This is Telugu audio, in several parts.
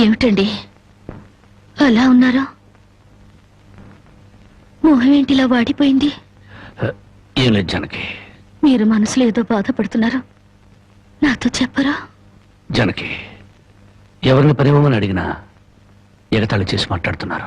ఏమిటండి? అలా ఉన్నారా? మొహం ఏంటిలా వాడిపోయింది? ఏం లేదు జనకి. మీరు మనసులో ఏదో బాధపడుతున్నారు. నాతో చెప్పరా? జనకి ఎవరిని పరిమమని అడిగినా ఎగతాళి చేసి మాట్లాడుతున్నారు.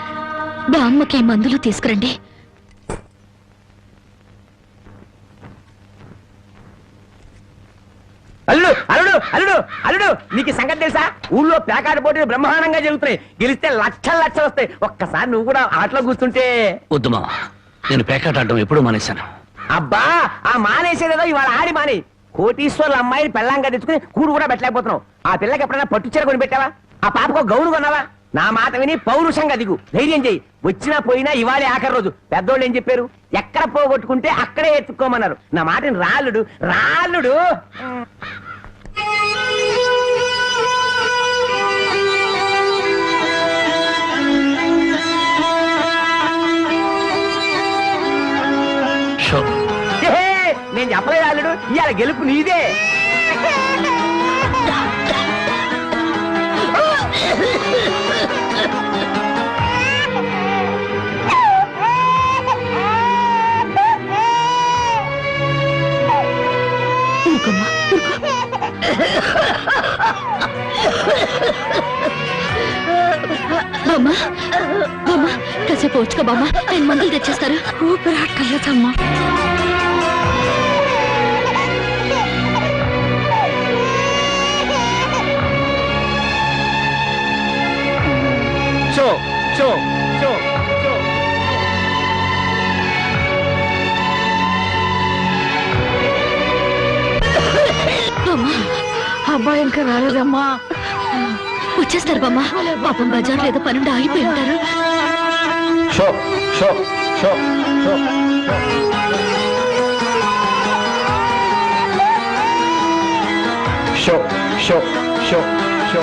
బామ్మకి మందులు తీసుకురండి. అల్లుడు అల్లుడు అల్లుడు అల్లుడు నీకు సంగతి తెలుసా? ఊళ్ళో ప్యాకాట పోటీలు బ్రహ్మాండంగా జరుగుతున్నాయి. గెలిస్తే లక్షలు లక్షలు వస్తాయి. ఒక్కసారి నువ్వు కూడా ఆటలో కూర్చుంటే. వద్దుమా నేను పేకాట ఆడడం ఎప్పుడూ మానేశాను. అబ్బా ఆ మానేసేదేదో ఇవాళ ఆడి మాని. కోటీశ్వర్ల అమ్మాయిని పెళ్ళంగా తెచ్చుకుని కూడు కూడా పెట్టలేకపోతున్నావు. ఆ పిల్లకి ఎప్పుడైనా పట్టు చీర కొని పెట్టావా ఆ పాపకు గౌను కొన్నావా? నా మాట విని పౌరుషంగా దిగు. ధైర్యం చెయ్యి. వచ్చినా పోయినా ఇవాళే ఆఖరి రోజు. పెద్దోళ్ళు ఏం చెప్పారు? ఎక్కడ పోగొట్టుకుంటే అక్కడే ఎత్తుక్కోమన్నారు. నా మాటని రాళ్ళుడు రాళ్ళుడు నేను చెప్పలేదు రాళ్ళుడు ఇవాళ గెలుపు నీదే. బామ్మ బామ్మ కాసేపు వచ్చుకో బామ్మా. నేను మందులు తెచ్చేస్తారు. ఊపిరాటలేదమ్మా షో షో షో షో బామ్మ అబ్బాయి ఇంకా రాలేదమ్మా. వచ్చేస్తారు బామ్మ. పాపం బజార్లో ఏదో పనుండి ఆగిపోయి ఉంటారు. షో షో షో షో షో షో షో షో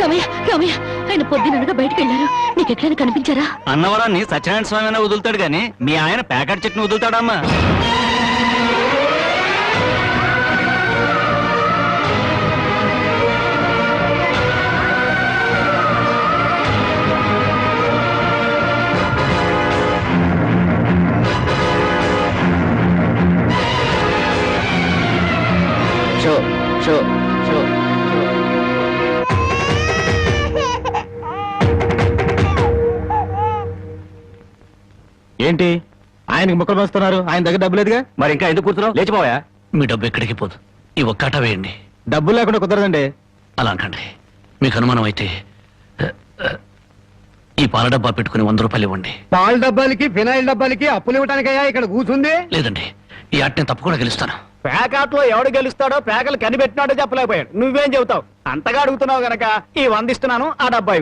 రామయ్య రామయ్య ఆయన పొద్దుననగా బయటికి వెళ్ళారు. నీకు ఎక్కడైనా కనిపించారా? అన్నవరాన్ని సత్యనారాయణ స్వామి అయినా వదులుతాడు గాని మీ ఆయన ప్యాకెట్ చెట్ని వదులుతాడమ్మా. షో షో. ఏంటి? ఆయనకి ముక్కలు వస్తున్నారు ఆయన దగ్గర డబ్బు లేదుగా? మరి ఇంకా ఎందుకు కూర్చున్నావు? లేచిపోయా మీ డబ్బు ఎక్కడికి పోదు. ఈ ఒక్కాట వేయండి. డబ్బులు లేకుండా కుదరదండి. అలా అనకండి. మీకు అనుమానం అయితే ఈ పాల డబ్బా పెట్టుకుని వంద రూపాయలు ఇవ్వండి. పాల డబ్బాలకి ఫినాయిల్ డబ్బాలకి అప్పులు ఇవ్వడానికయ్యా ఇక్కడ కూర్చుంది? లేదండి. ఈ ఆట నేను తప్పకుండా గెలుస్తాను. ప్యాకాట్లో ఎవడు గెలుస్తాడో ప్యాకలు కనిపెట్టినాడో చెప్పలేకపోయాడు. నువ్వేం చెబుతావు? అంతగా అడుగుతున్నావు గనక ఈ వందిస్తున్నాను ఆ డబ్బా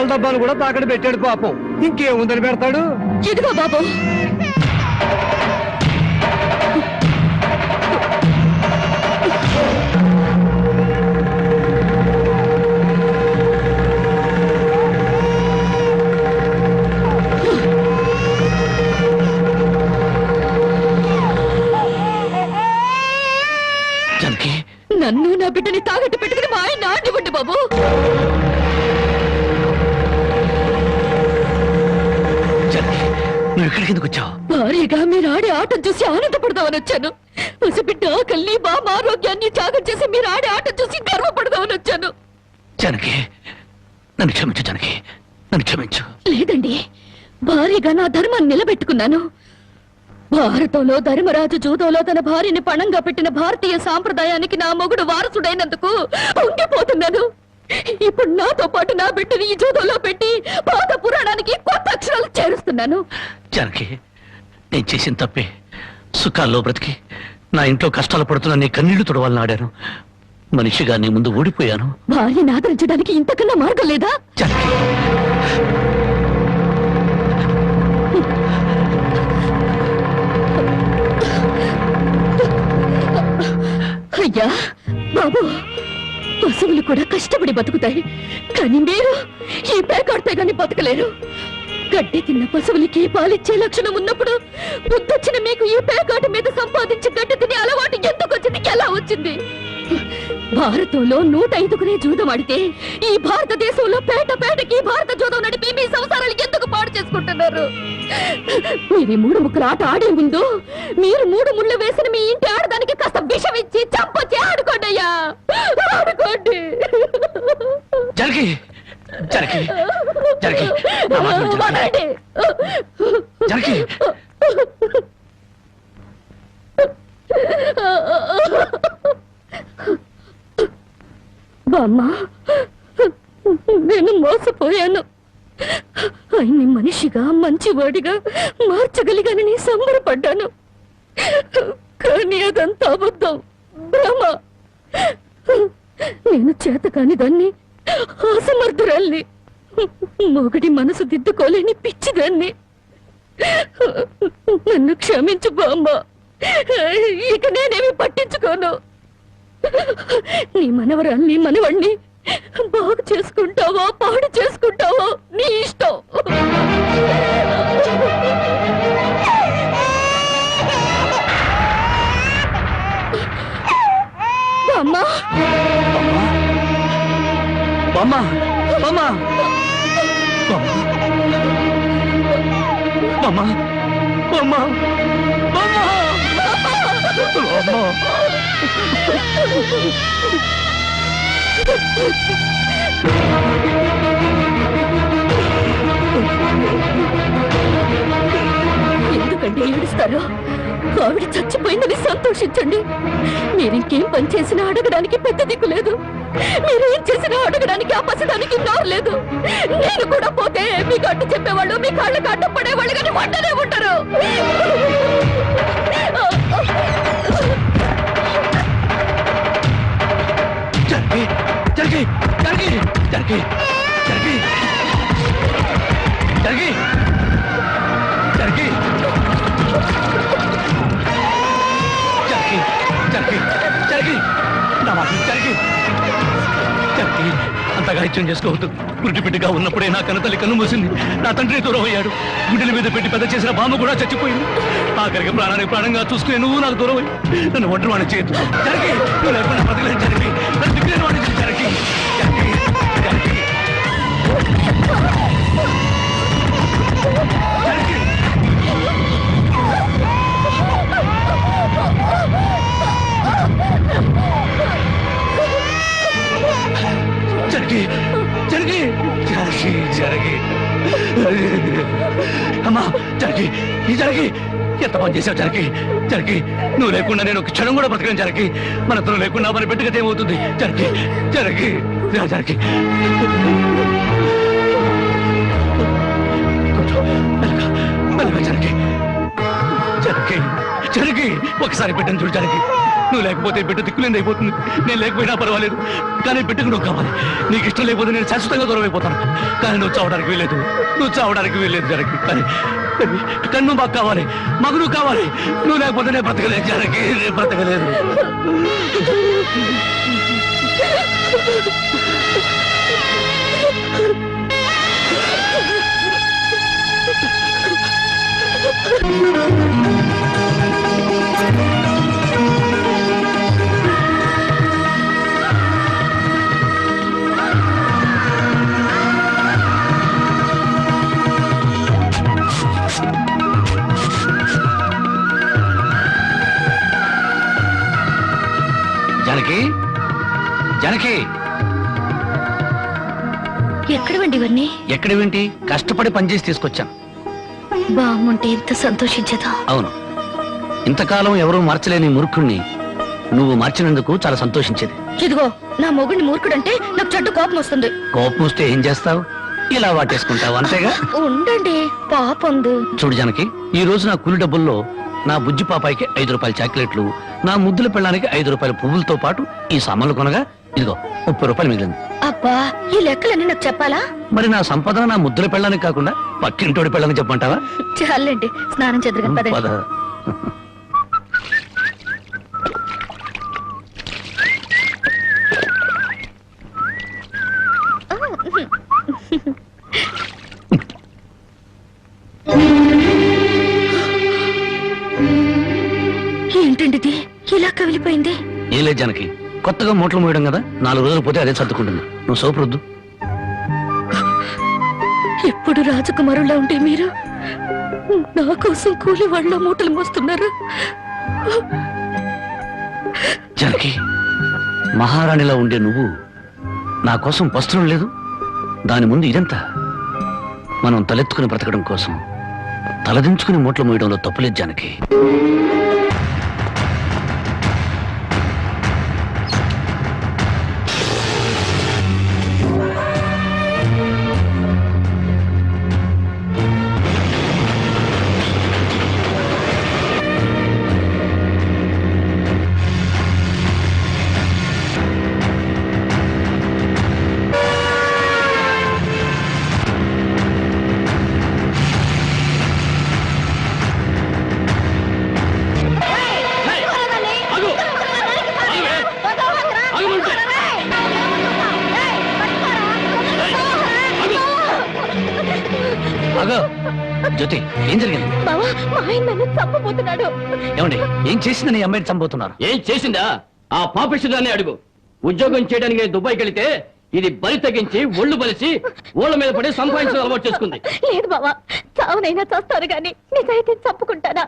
పాల డబ్బాలు కూడా తాకడ పెట్టాడు పాపం. ఇంకేముందని పెడతాడు? ఇదిగో బాబు జానకి నన్ను నా బిడ్డని తాగట్టు పెట్టుకుని మా ఆయన ఆడివ్వండి బాబు. ఇక్కడికి ఎందుకు వచ్చావు? భారీగా మీరు ఆడే ఆటం చూసి ఆనందపడదామని వచ్చాను. పసిబిడ్డ ఆకలిని బామ ఆరోగ్యాన్ని త్యాగం చేసి మీరు ఆడే ఆటం చూసి గర్వపడదామని వచ్చాను. జానకి నన్ను క్షమించు జానకి. నన్ను క్షమించు. లేదండి. భారీగా నా ధర్మాన్ని నిలబెట్టుకున్నాను. భారతంలో ధర్మరాజు జూదంలో తన భార్యని పణంగా పెట్టిన భారతీయ సాంప్రదాయానికి నా మొగుడు వారసుడైనందుకు ఉండిపోతున్నాను. ఇప్పుడు నాతో పాటు నా బిడ్డని ఈ జూదంలో పెట్టి పాత పురాణానికి కొత్త అక్షరాలు చేరుస్తున్నాను. జానకి నేను చేసిన తప్పే. సుఖాల్లో బ్రతికి నా ఇంట్లో కష్టాలు పడుతున్న నీ కన్నీళ్ళు తుడవాలని ఆడాను. మనిషిగా నీ ముందు ఓడిపోయాను భార్యని ఆదరించడానికి ఇంతకన్నా మార్గం లేదా? జానకి. అయ్యా బాబు. పశువులు కూడా కష్టపడి బతుకుతాయి. కానీ మీరు ఈ పేకాడితే గాని బతకలేరు. గడ్డి తిన్న పశువులకి పాలిచ్చే లక్షణం ఉన్నప్పుడు బుద్ధొచ్చిన మీకు ఈ పేకాట మీద సంపాదించి గడ్డి తినే అలవాటు ఎందుకు వచ్చింది? ఎలా వచ్చింది? భారతంలో నూట ఐదుగురే జూదం ఆడితే ఈ భారతదేశంలో పేట పేటకి భారత జూదం నడిపి మీ సంసారాలు ఎందుకు పాడు చేసుకుంటున్నారు? మీరు ఈ మూడు ముక్కలు ఆట ఆడే ముందు మీరు మూడు ముళ్ళు వేసిన మీ ఇంటి ఆడదానికి కాస్త విషం ఇచ్చి చంపొచ్చి ఆడుకోండి అయ్యా ఆడుకోండి. జానకి జానకి జానకి నా మాట విను, జానకి. వదలండి. జానకి బామ్మ నేను మోసపోయాను. ఆయన్ని మనిషిగా మంచివాడిగా మార్చగలిగానని సంబరపడ్డాను. కానీ అదంతా అబద్ధం. భ్రమ నేను చేతకాని దాన్ని అసమర్థురాల్ని మొగటి మనసు దిద్దుకోలేని పిచ్చిదాన్ని. నన్ను క్షమించు బామ్మ. ఇక నేనేమి పట్టించుకోను. నీ మనవరాల్ని మనవణ్ణి బాగు చేసుకుంటావో పాడు చేసుకుంటావో నీ ఇష్టం. అమ్మా. బామ్మ బామ్మ బామ్మ బామ్మ బామ్మ ఎందుకండి ఏడుస్తారు? ఆవిడ చచ్చిపోయిందని సంతోషించండి. మీరింకేం పని చేసినా అడగడానికి పెద్ద దిక్కు లేదు. మీరేం చేసినా అడగడానికి ఆ పసిదానికి నేను కూడా పోతే మీకు అడ్డు చెప్పేవాళ్ళు మీ కాళ్ళకు అడ్డు పడేవాళ్ళు కానీ వంటనే ఉంటారు జరిగి జరిగి జరిగి నా మాట విను, అంతగా ఇచ్చం చేసుకోవద్దు. గుడ్డిబిడ్డగా ఉన్నప్పుడే నా కన్నతల్లి కన్ను మూసింది. నా తండ్రి దూరం అయ్యాడు. గుండెల మీద పెట్టి పెద్ద చేసిన బామ్మ కూడా చచ్చిపోయింది. ఆఖరికి ప్రాణానికి ప్రాణంగా చూసుకునే నువ్వు నాకు దూరం నన్ను ఒంటరి వాడిని చేయొద్దు. జరిగి నువ్వు లేకుండా బతకలేదు జరిగి. జరిగి ఈ జరిగి ఎంత పని చేసావు జరిగి జరిగి నువ్వు లేకుండా నేను ఒక క్షణం కూడా బ్రతకను జరిగి మన ఇద్దరు లేకుండా మన బిడ్డగతి ఏమవుతుంది? జరిగి జరిగి జరిగి జరిగి జరిగి జరిగి ఒకసారి బిడ్డను చూడు జరిగి నువ్వు లేకపోతే బిడ్డ దిక్కులేని అయిపోతుంది. నేను లేకపోయినా పర్వాలేదు. కానీ బిడ్డకు నువ్వు కావాలి. నీకు ఇష్టం లేకపోతే నేను శాశ్వతంగా దూరం అయిపోతాను. కానీ నువ్వు చావడానికి వీలేదు నువ్వు చావడానికి వీలేదు జరగి కానీ కానీ నువ్వు మాకు కావాలి. మాకు నువ్వు కావాలి. నువ్వు లేకపోతే నేను బ్రతకలేదు జరగి నేను బ్రతకలేదు. జానకి జానకి! ఎక్కడ వండి ఇవన్నీ? ఎక్కడ వింటి కష్టపడి పనిచేసి తీసుకొచ్చాను బాగుంటే ఎంత సంతోషించదా? అవును. ఇంతకాలం ఎవరూ మార్చలేని మూర్ఖుణ్ణి నువ్వు మార్చినందుకు చాలా సంతోషించేది. ఇదిగో నా మొగుడిని మూర్ఖుడంటే నాకు చెడ్డ కోపం వస్తుంది. కోపం వస్తే ఏం చేస్తావు? ఇలా వాటేసుకుంటావు అంతేగా? ఉండండి పాపందు. చూడు జానకి ఈ రోజు నా కూలి డబ్బుల్లో నా బుజ్జి పాపాయికి ఐదు రూపాయల చాక్లెట్లు నా ముద్దుల పెళ్ళానికి ఐదు రూపాయల పువ్వులతో పాటు ఈ సామాన్లు కొనగా ఇదిగో ముప్పై రూపాయలు మిగిలింది. అబ్బా ఈ లెక్కలన్నీ నాకు చెప్పాలా? మరి నా సంపద నా ముద్దుల పెళ్ళానికి కాకుండా పక్కింటోడి పెళ్ళానికి చెప్పమంటావా? చాలండి స్నానం చెద్దరు పద. ఏంటండి ఇలా కవిలిపోయింది? ఏం లేదు జానకి. కొత్తగా మూటలు మోయడం కదా? నాలుగు రోజులు పోతే అదే సర్దుకుంటుంది. నువ్వు సోపు రుద్దు ఎప్పుడు రాజకుమారులా ఉంటే మీరు? నా కోసం కూలి వాళ్ళ మూటలు మోస్తున్నారు. జానకి మహారాణిలా ఉండే నువ్వు నా కోసం వస్త్రం లేదు. దాని ముందు ఇదంతా. మనం తలెత్తుకుని బ్రతకడం కోసం తలదించుకుని మూటలు మోయడంలో తప్పులేదు జానకి. జ్యోతి ఏం జరిగింది? బావా మా ఆయన నన్ను చంపబోతున్నాడు. ఏమండి ఏం చేసిందని ఈ అమ్మాయిని చంపుతున్నారు? ఏం చేసిందా? ఆ పాపిస్తుదాన్ని అడుగు. ఉద్యోగం చేయడానికి దుబాయ్కి వెళితే ఇది బలి తగ్గించి ఒళ్ళు బలిసి ఓళ్ళ మీద పడి సంపాదించడం అలవాటు చేసుకుంది. లేదు బావా చావునైనా చేస్తారు గాని నిజాయితీ చంపుకుంటానా?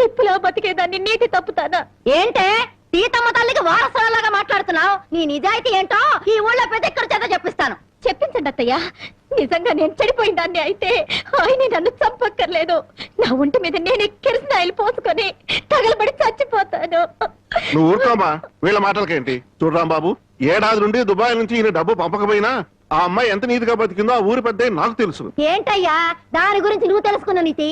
నిప్పులా బతికేదాన్ని నీటి తప్పుతానా? ఏంటే? సీతమ్మ తల్లికి వారసులాగా మాట్లాడుతున్నావు? నీ నిజాయితీ ఏంటో ఈ ఊళ్ళో ప్రతి ఒక్కరి చేత చెప్పిస్తాను. చెప్పించండి అత్తయ్య. నిజంగా నేను చెడిపోయిన దాన్ని అయితే ఆయన నన్ను చంపక్కర్లేదు నా ఒంటి మీద నేనే కిరసనాయిలు పోసుకొని తగలబడి చచ్చిపోతాను. నువ్వు ఊరుకోమా? వీళ్ళ మాటలకేంటి? చూడరాం బాబు ఏడాది నుండి దుబాయ్ నుంచి ఈయన డబ్బు పంపకపోయినా ఆ అమ్మాయి ఎంత నీతిగా బతికిందో ఆ ఊరి పెద్ద నాకు తెలుసు. ఏంటయ్యా? దాని గురించి నువ్వు తెలుసుకున్న నీతి.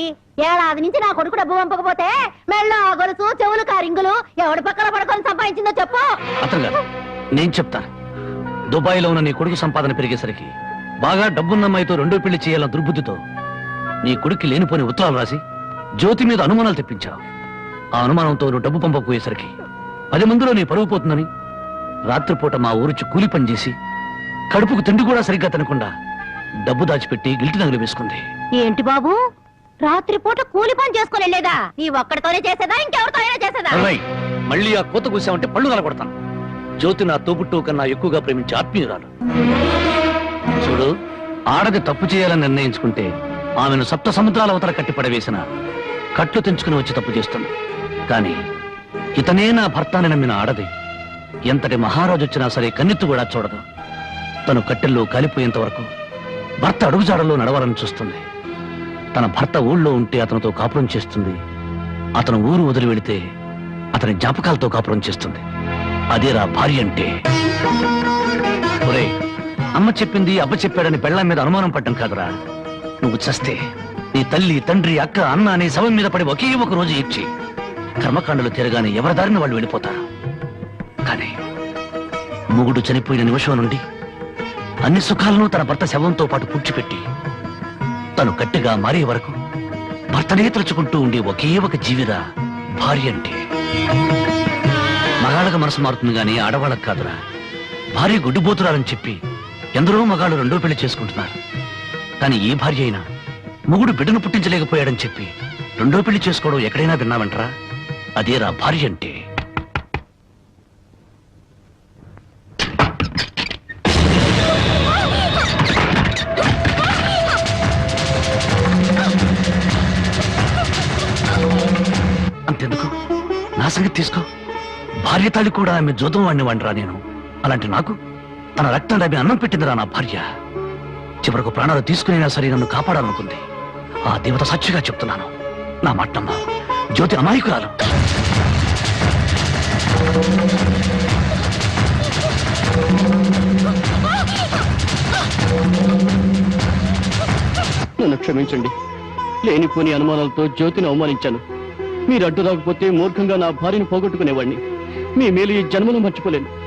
ఏడాది నుంచి నా కొడుకు డబ్బు పంపకపోతే మెళ్ళో ఆ గొలుసు చెవులు కారింగులు ఎవడి పక్కన పడుకొని సంపాదించిందో చెప్పు. అతను గారు నేను చెప్తాను. దుబాయ్లో ఉన్న నీ కొడుకు సంపాదన పెరిగేసరికి బాగా డబ్బున్న అమ్మాయితో రెండో పెళ్ళి చేయాలన్న దుర్బుద్ధితో నీ కొడుక్కి లేనిపోని ఉత్తరాలు రాసి జ్యోతి మీద అనుమానాలు తెప్పించావు. ఆ అనుమానంతో నువ్వు డబ్బు పంపకపోయేసరికి పది మందిలో నీ పరువు పోతుందని రాత్రిపూట మా ఊరుచి కూలి పని చేసి కడుపుకు తిండి కూడా సరిగ్గా తినకుండా డబ్బు దాచిపెట్టి గిల్టి నగలు వేసుకుంది. ఏంటి బాబు? రాత్రిపూట కూలి పని చేసుకుని వెళ్ళేదా నీ ఒక్కడితోనే చేసేదా? ఇంకెవరితో అయినా చేసేదా మళ్ళీ ఆ కోత కూసామంటే పళ్ళు నలగొడతాను జ్యోతి నా తోబుట్టు కన్నా ఎక్కువగా ప్రేమించే ఆత్మీయురాలు. చూడు ఆడది తప్పు చేయాలని నిర్ణయించుకుంటే ఆమెను సప్త సముద్రాల అవతల కట్టి పడవేసిన కట్లు తెంచుకుని వచ్చి తప్పు చేస్తుంది. కానీ ఇతనే నా భర్త అని నమ్మిన ఆడది ఎంతటి మహారాజు వచ్చినా సరే కన్నెత్తు కూడా చూడదు. తను కట్టెల్లో కాలిపోయేంత వరకు భర్త అడుగుజాడల్లో నడవాలని చూస్తుంది. తన భర్త ఊళ్ళో ఉంటే అతనితో కాపురం చేస్తుంది. అతను ఊరు వదిలి వెళితే అతని జ్ఞాపకాలతో కాపురం చేస్తుంది. అదేరా భార్య అంటే. అమ్మ చెప్పింది అబ్బ చెప్పాడని పెళ్ళాం మీద అనుమానం పడ్డం కాదురా. నువ్వు చస్తే నీ తల్లి తండ్రి అక్క అన్న అనే శవం మీద పడి ఒకే ఒక రోజు ఇచ్చి కర్మకాండలు తిరగానే ఎవరి దారిని వాళ్ళు వెళ్ళిపోతారు. కానీ మొగుడు చనిపోయిన నిమిషం నుండి అన్ని సుఖాలను తన భర్త శవంతో పాటు పూడ్చిపెట్టి తను గట్టిగా మారే వరకు భర్తనే తలుచుకుంటూ ఉండే ఒకే ఒక జీవిత భార్య అంటే మగాళ్ళకి మనసు మారుతుంది కానీ ఆడవాళ్ళకి కాదురా. భార్య గుడ్డిపోతురాలని చెప్పి ఎందరో మగాళ్ళు రెండో పెళ్ళి చేసుకుంటున్నారు. కానీ ఏ భార్య అయినా మొగుడు బిడ్డను పుట్టించలేకపోయాడని చెప్పి రెండో పెళ్ళి చేసుకోవడం ఎక్కడైనా విన్నావంటరా? అదేరా భార్య అంటే. అంతెందుకు? నా సంగతి తీసుకో. భార్య తాళి కూడా ఆమె జోదం వాడిని వాడిరా నేను. అలాంటి నాకు తన రక్తం ఆమె అన్నం పెట్టిందిరా నా భార్య. చివరకు ప్రాణాలు తీసుకునేనా సరే నన్ను కాపాడాలనుకుంది. ఆ దేవత సచ్చిగా చెప్తున్నాను. నా మట్టమ్మ జ్యోతి అమాయకురాలు. నన్ను క్షమించండి. లేనిపోని అనుమానాలతో జ్యోతిని అవమానించాను. మీరు అడ్డు రాకపోతే మూర్ఖంగా నా భార్యను పోగొట్టుకునేవాడిని మీ మేలు ఈ జన్మలో మర్చిపోలేను.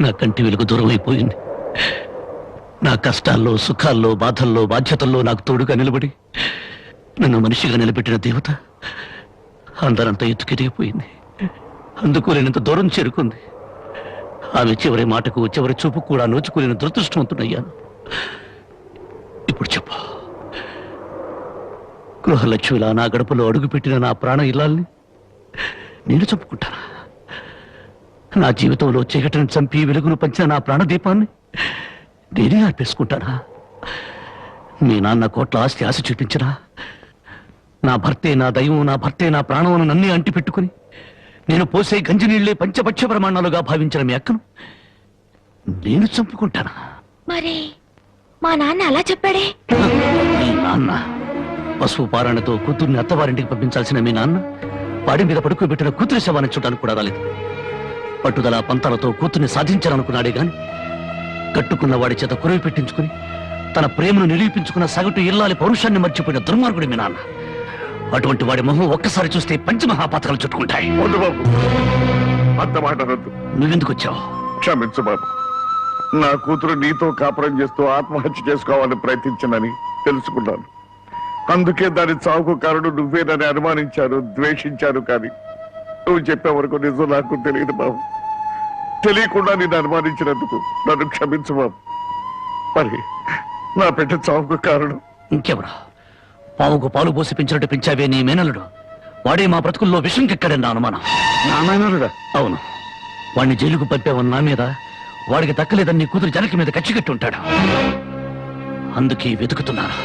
నా కంటి వెలుగు దూరం అయిపోయింది నా కష్టాల్లో సుఖాల్లో బాధల్లో బాధ్యతల్లో నాకు తోడుగా నిలబడి నన్ను మనిషిగా నిలబెట్టిన దేవత అందరంతా ఎత్తుకెదిగిపోయింది అందుకోలేనంత దూరం చేరుకుంది. ఆమె చివరి మాటకు చివరి చూపు కూడా నోచుకోలేని దురదృష్టవంతుడయ్యాను. ఇప్పుడు చెప్పు. గృహలక్ష్మిలా నా గడపలో అడుగుపెట్టిన నా ప్రాణ ఇల్లాల్ని నేను చంపుకుంటానా? నా జీవితంలో చీకటిని చంపి వెలుగును పంచిన నా ప్రాణదీపాన్ని నేనే అర్పేసుకుంటానా మీ నాన్న కోట్ల ఆస్తి ఆశ చూపించరా నా భర్తే నా దైవం నా భర్తే నా ప్రాణమును నన్నే అంటి పెట్టుకుని నేను పోసే గంజి నీళ్ళే పంచపక్ష ప్రమాణాలుగా భావించిన మీ అక్కను నేను చంపుకుంటానా? మరి మా నాన్న అలా చెప్పాడే? మీ నాన్న పశువు పారణతో కూతుర్ని అత్తవారింటికి పంపించాల్సిన మీ నాన్న వాడి మీద పడుకోబెట్టిన కూతురి శవాన్ని చూడడానికి కూడా రాలేదు. పట్టుదల పంతాలతో కూతుర్ని సాధించాలనుకున్నాడే గాని కట్టుకున్న వాడి చేత కురవి పెట్టించుకుని తన ప్రేమను నిరూపించుకున్న సగటు ఇల్లాలి పౌరుషాన్ని మర్చిపోయిన దుర్మార్గుడి మీ నాన్న. అటువంటి వాడి మొహం ఒక్కసారి చూస్తే పంచమహాపాతకాలు చుట్టుకుంటాయి. వద్దు బాబు. అంత మాట అనొద్దు. నువ్వెందుకు వచ్చావు? క్షమించు బాబు. నా కూతురు నీతో కాపురం చేస్తూ ఆత్మహత్య చేసుకోవాలని ప్రయత్నించనని తెలుసుకున్నాను. అందుకే దాని చావుకు కారణం నువ్వేనని అనుమానించాను ద్వేషించాను కానీ నువ్వు చెప్పే వరకు నిజం నాకు తెలియదు బాబు. తెలియకుండా నేను అనుమానించినందుకు నన్ను క్షమించు బాబు. మరి నా బిడ్డ చావుకు కారణం? ఇంకెవరా? పావుకు పాలు పోసి పెంచినట్టు పెంచావే నీ మేనలుడు వాడే మా బ్రతుకుల్లో విషం కెక్కాడని నా అనుమానం. నారాయణుడా అవును. వాడిని జైలుకు పంపావని నా మీద వాడికి దక్కలేదని నీ కూతురు జనకి మీద కచ్చి కట్టి ఉంటాడు. అందుకే వెతుకుతున్నాను.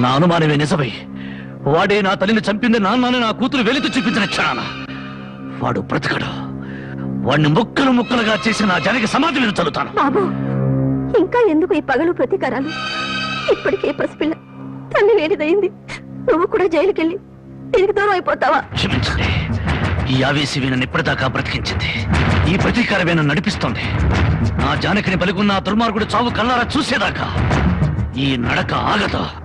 నా అనుమానమే నిజమై వాడే నా తల్లిని చంపింది నాన్నని నా కూతురు వెలికి చూపించిన క్షణాన. వాడు బ్రతకడు. వాడిని ముక్కలు ముక్కలుగా చేసి నా జనకి సమాధి మీద చల్లుతాను. బాబు ఇంకా ఎందుకు ఈ పగలు ప్రతీకారాలు? ఇప్పటికే పసిపిల్ల తల్లి లేనిదయింది నువ్వు కూడా జైలుకెళ్ళి తిరిగి దూరం అయిపోతావా? క్షమించండి. ఈ ఆవేశం నన్ను ఇప్పటిదాకా బ్రతికించింది. ఈ ప్రతీకారమే నన్ను నడిపిస్తోంది. నా జానకిని పలుకున్న దుర్మార్గుడు చావు కల్లారా చూసేదాకా. ఈ నడక ఆగదు.